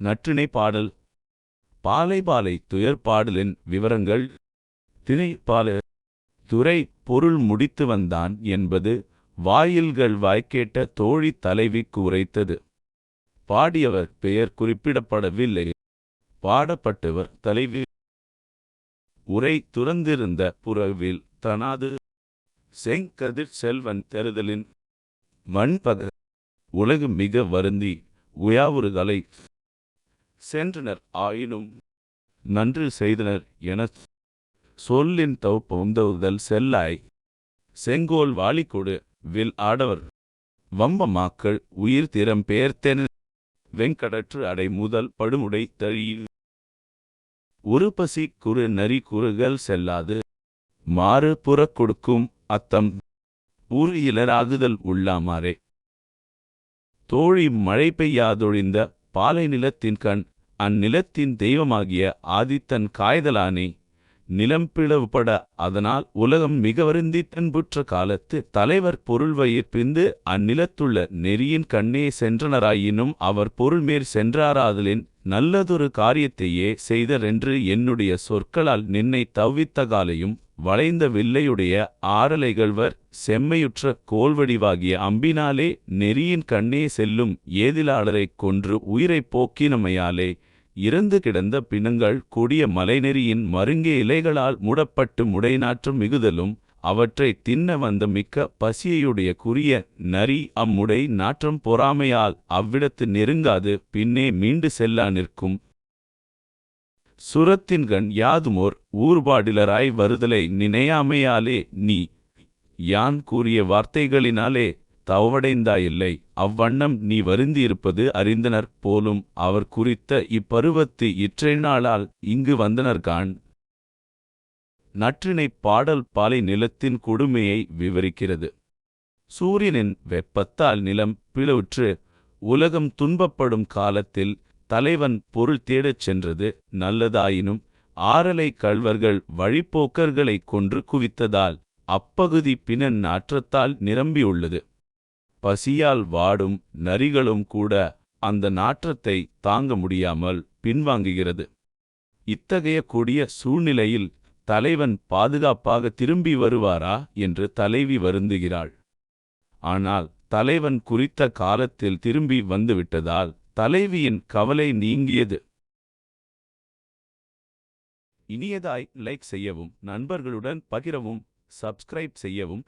நற்றிணை பாடல். பாலை பாலை துயர் பாடலின் விவரங்கள். திணை பால துறை பொருள் முடித்து வந்தான் என்பது வாயில்கள் வாய்க்கேட்ட தோழி தலைவிக்கு உரைத்தது பாடியவர் பெயர் குறிப்பிடப்படவில்லை. பாடப்பட்டவர் தலைவி. உரை துறந்திருந்த புறவில் தனாது செங்கதிர் செல்வன் தெருதலின் மண்பக. உலகு மிக வருந்தி. உயாவுறுதலை சென்றனர் ஆயினும் நன்று செய்தனர் எனச் சொல்லின் தவ் உந்தவுதல் செல்லாய். செங்கோல் வாளிக்கொடு வில் ஆடவர் வம்ப மாக்கள் உயிர் திறம் பெயர்த்தென வெங்கடற்று அடை முதல் படுமுடை தழியில் உருப்பசி குறு நரி குறுகள் செல்லாது மாறு புறக் கொடுக்கும் அத்தம் ஊறு இலராகுதல் உள்ளாமாறே. தோழி மழை பெய்யாதொழிந்த பாலை நிலத்தின் கண் அந்நிலத்தின் தெய்வமாகிய ஆதித்தன் காய்தலானே நிலம் பிளவுபட அதனால் உலகம் மிக வருந்தி தன்புற்ற காலத்து தலைவர் பொருள் வயிற்பிந்து அந்நிலத்துள்ள நெறியின் கண்ணே சென்றனராயினும் அவர் பொருள்மேற் சென்றாராதலின் நல்லதொரு காரியத்தையே செய்தரென்று என்னுடைய சொற்களால் நின்னை தவ்வித்த காலையும் வளைந்த வில்லையுடைய ஆரலைகள்வர் செம்மையுற்ற கோல்வடிவாகிய அம்பினாலே நெறியின் கண்ணே செல்லும் ஏதிலாளரைக் கொன்று உயிரைப் போக்கினமையாலே இறந்து கிடந்த பிணங்கள் கொடிய மலைநெறியின் மருங்கே இலைகளால் மூடப்பட்டு முடைநாற்றம் மிகுதலும் அவற்றை தின்ன வந்த மிக்க பசியையுடைய குறிய நரி அம்முடை நாற்றம் பொறாமையால் அவ்விடத்து நெருங்காது பின்னே மீண்டு செல்லா நிற்கும். சுரத்தின்கண் யாதுமோர் ஊர்பாடிலராய் வருதலை நினையாமையாலே நீ. யான் கூறிய வார்த்தைகளினாலே தவடைந்தாயில்லை அவ்வண்ணம் நீ வருந்தியிருப்பது அறிந்தனர் போலும் அவர் குறித்த இப்பருவத்து இற்றை நாளால் இங்கு வந்தனர்கான் நற்றினை பாடல் பாலை நிலத்தின் கொடுமையை விவரிக்கிறது. சூரியனின் வெப்பத்தால் நிலம் பிளவுற்று உலகம் துன்பப்படும் காலத்தில் தலைவன் பொருள் தேடச் சென்றது நல்லதாயினும் ஆறலை கள்வர்கள் வழிப்போக்கர்களைக் கொன்று குவித்ததால் அப்பகுதி பிணன் நாற்றத்தால் நிரம்பியுள்ளது. பசியால் வாடும் நரிகளும் கூட அந்த நாற்றத்தை தாங்க முடியாமல் பின்வாங்குகிறது. இத்தகைய கொடிய சூழ்நிலையில் தலைவன் பாதுகாப்பாக திரும்பி வருவாரா என்று தலைவி வருந்துகிறாள். ஆனால் தலைவன் குறித்த காலத்தில் திரும்பி வந்துவிட்டதால் தலைவியின் கவலை நீங்கியது. இனியதாய் லைக் செய்யவும் நண்பர்களுடன் பகிரவும் சப்ஸ்கிரைப் செய்யவும்.